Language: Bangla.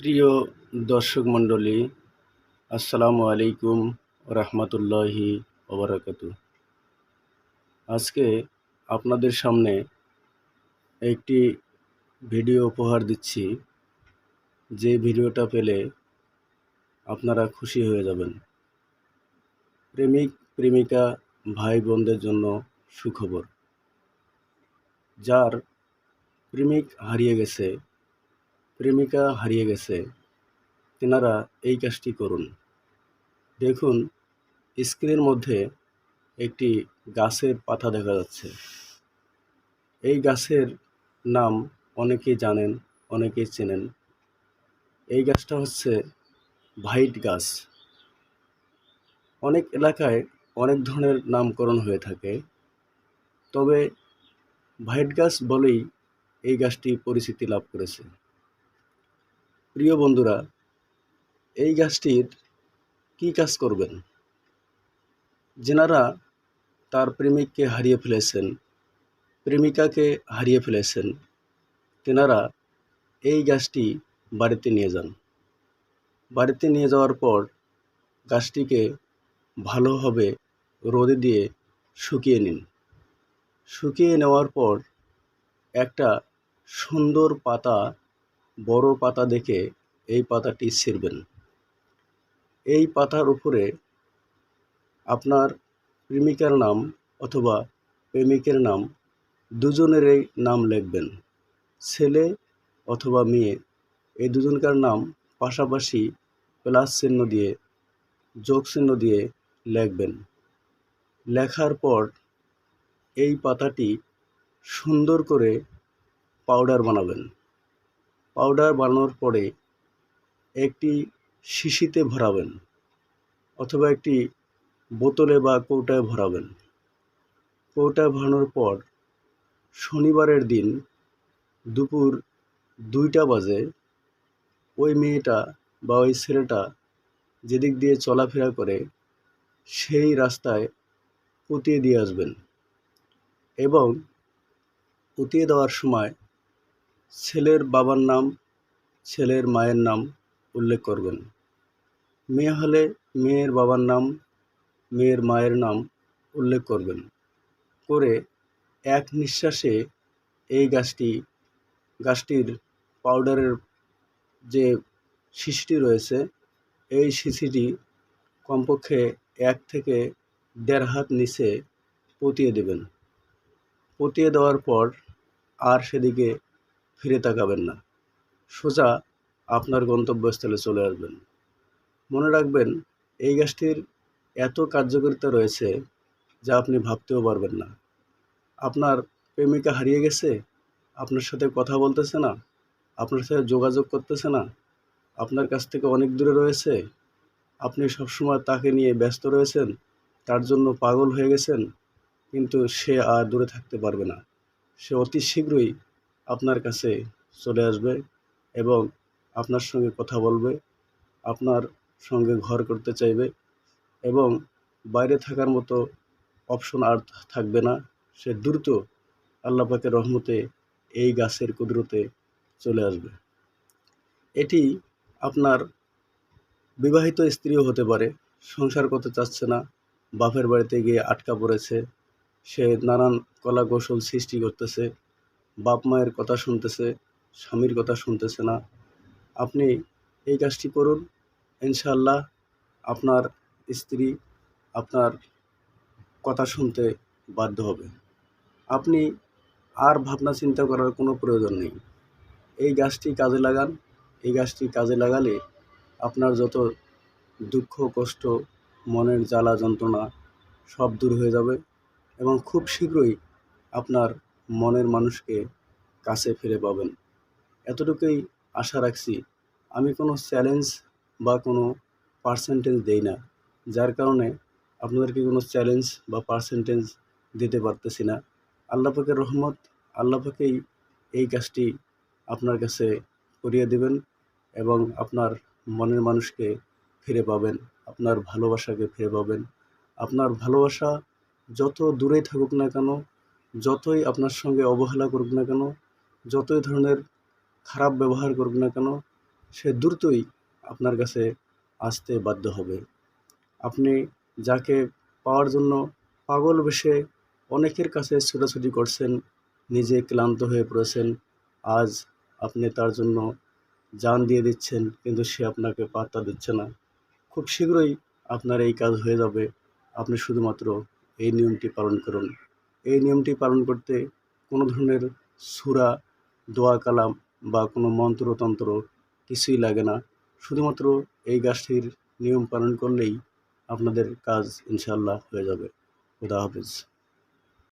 প্রিয় দর্শক মণ্ডলী, আসসালামু আলাইকুম রহমতুল্লাহি ওবরাকাত আজকে আপনাদের সামনে একটি ভিডিও উপহার দিচ্ছি। যে ভিডিওটা পেলে আপনারা খুশি হয়ে যাবেন। প্রেমিক, প্রেমিকা ভাই বোনদের জন্য সুখবর। যার প্রেমিক হারিয়ে গেছে প্রেমিকা হারিয়ে গেছে, তেনারা এই কাজটি করুন। দেখুন, স্ক্রিনের মধ্যে একটি গাছের পাতা দেখা যাচ্ছে। এই গাছের নাম অনেকেই জানেন অনেকেই চেনেন। এই গাছটা হচ্ছে ভাইট গাছ। অনেক এলাকায় অনেক ধরনের নামকরণ হয়ে থাকে। তবে ভাইট গাছ বলেই এই গাছটি পরিচিতি লাভ করেছে। প্রিয় বন্ধুরা, এই গাছটির কী কাজ করবেন? যেনারা তার প্রেমিককে হারিয়ে ফেলেছেন, প্রেমিকাকে হারিয়ে ফেলেছেন, তেনারা এই গাছটি বাড়িতে নিয়ে যান। বাড়িতে নিয়ে যাওয়ার পর গাছটিকে ভালোভাবে রোদে দিয়ে শুকিয়ে নিন। শুকিয়ে নেওয়ার পর একটা সুন্দর পাতা বড় পাতা দেখে এই পাতাটি ছিঁড়বেন। এই পাতার উপরে আপনার প্রেমিকার নাম অথবা প্রেমিকের নাম দুজনেরই নাম লিখবেন। ছেলে অথবা মেয়ে, এই দুজনকার নাম পাশাপাশি প্লাস চিহ্ন দিয়ে, যোগ চিহ্ন দিয়ে লিখবেন। লেখার পর এই পাতাটি সুন্দর করে পাউডার বানাবেন। পাউডার বানানোর পরে একটি শিশিতে ভরাবেন অথবা একটি বোতলে বা কৌটায় ভরাবেন। কৌটায় ভরানোর পর শনিবারের দিন দুপুর দুইটা বাজে ওই মেয়েটা বা ওই ছেলেটা যেদিক দিয়ে চলাফেরা করে সেই রাস্তায় পুঁতিয়ে দিয়ে আসবেন এবং পুঁতিয়ে দেওয়ার সময় ছেলের বাবার নাম, ছেলের মায়ের নাম উল্লেখ করবেন। মেয়ে হলে মেয়ের বাবার নাম, মেয়ের মায়ের নাম উল্লেখ করবেন। করে এক নিঃশ্বাসে এই গাছটি, গাছটির পাউডারের যে শিশিটি রয়েছে, এই শিশিটি কমপক্ষে এক থেকে দেড় হাত নিচে পতিয়ে দেবেন। পতিয়ে দেওয়ার পর আর সেদিকে ফিরে তাকাবেন না। সোজা আপনার গন্তব্যস্থলে চলে আসবেন। মনে রাখবেন, এই গাছটির এত কার্যকারিতা রয়েছে যা আপনি ভাবতেও পারবেন না। আপনার প্রেমিকা হারিয়ে গেছে, আপনার সাথে কথা বলতেছে না, আপনার সাথে যোগাযোগ করতেছে না, আপনার কাছ থেকে অনেক দূরে রয়েছে, আপনি সবসময় তাকে নিয়ে ব্যস্ত রয়েছেন, তার জন্য পাগল হয়ে গেছেন, কিন্তু সে আর দূরে থাকতে পারবে না। সে অতি শীঘ্রই আপনার কাছে চলে আসবে এবং আপনার সঙ্গে কথা বলবে, আপনার সঙ্গে ঘর করতে চাইবে এবং বাইরে থাকার মতো অপশন আর থাকবে না। সে দ্রুত আল্লাহ পাকের রহমতে এই গাছের কুদরতে চলে আসবে। এটি আপনার বিবাহিত স্ত্রীও হতে পারে, সংসার করতে চাচ্ছে না, বাপের বাড়িতে গিয়ে আটকা পড়েছে, সে নানান কলা কৌশল সৃষ্টি করতেছে বাপ মায়ের কথা শুনতেছে, স্বামীর কথা শুনতেছে না। আপনি এই কাজটি করুন। ইনশাল্লাহ আপনার স্ত্রী আপনার কথা শুনতে বাধ্য হবে। আপনি আর ভাবনা চিন্তা করার কোনো প্রয়োজন নেই। এই গাছটি কাজে লাগান। এই গাছটি কাজে লাগালে আপনার যত দুঃখ, কষ্ট, মনের জ্বালা, যন্ত্রণা সব দূর হয়ে যাবে এবং খুব শীঘ্রই আপনার মনের মানুষকে কাছে ফিরে পাবেন। এতটুকুই আশা রাখছি। আমি কোনো চ্যালেঞ্জ বা কোনো পার্সেন্টেজ দেই না। যার কারণে আপনাদেরকে কোনো চ্যালেঞ্জ বা পার্সেন্টেজ দিতে পারতেছি না। আল্লাহ পাকের রহমত, আল্লাহ পাকেই এই কাজটি আপনার কাছে করিয়ে দেবেন এবং আপনার মনের মানুষকে ফিরে পাবেন, আপনার ভালোবাসাকে ফিরে পাবেন। আপনার ভালোবাসা যত দূরেই থাকুক না কেন যতই আপনার সঙ্গে অবহেলা করুক না কেন, যতই ধরনের খারাপ ব্যবহার করুক না কেন, সে দ্রুতই আপনার কাছে আসতে বাধ্য হবে। আপনি যাকে পাওয়ার জন্য পাগল বেশে অনেকের কাছে ছোটাছুটি করছেন, নিজে ক্লান্ত হয়ে পড়েছেন, আজ আপনি তার জন্য জান দিয়ে দিচ্ছেন, কিন্তু সে আপনাকে পাত্তা দিচ্ছে না। খুব শীঘ্রই আপনার এই কাজ হয়ে যাবে। আপনি শুধুমাত্র এই নিয়মটি পালন করুন। এই নিয়মটি পালন করতে কোনো ধরনের সুরা, দোয়া কালাম বা কোনো মন্ত্রতন্ত্র কিছুই লাগে না। শুধুমাত্র এই গাছটির নিয়ম পালন করলেই আপনাদের কাজ ইনশাল্লাহ হয়ে যাবে। খুদা হাফেজ।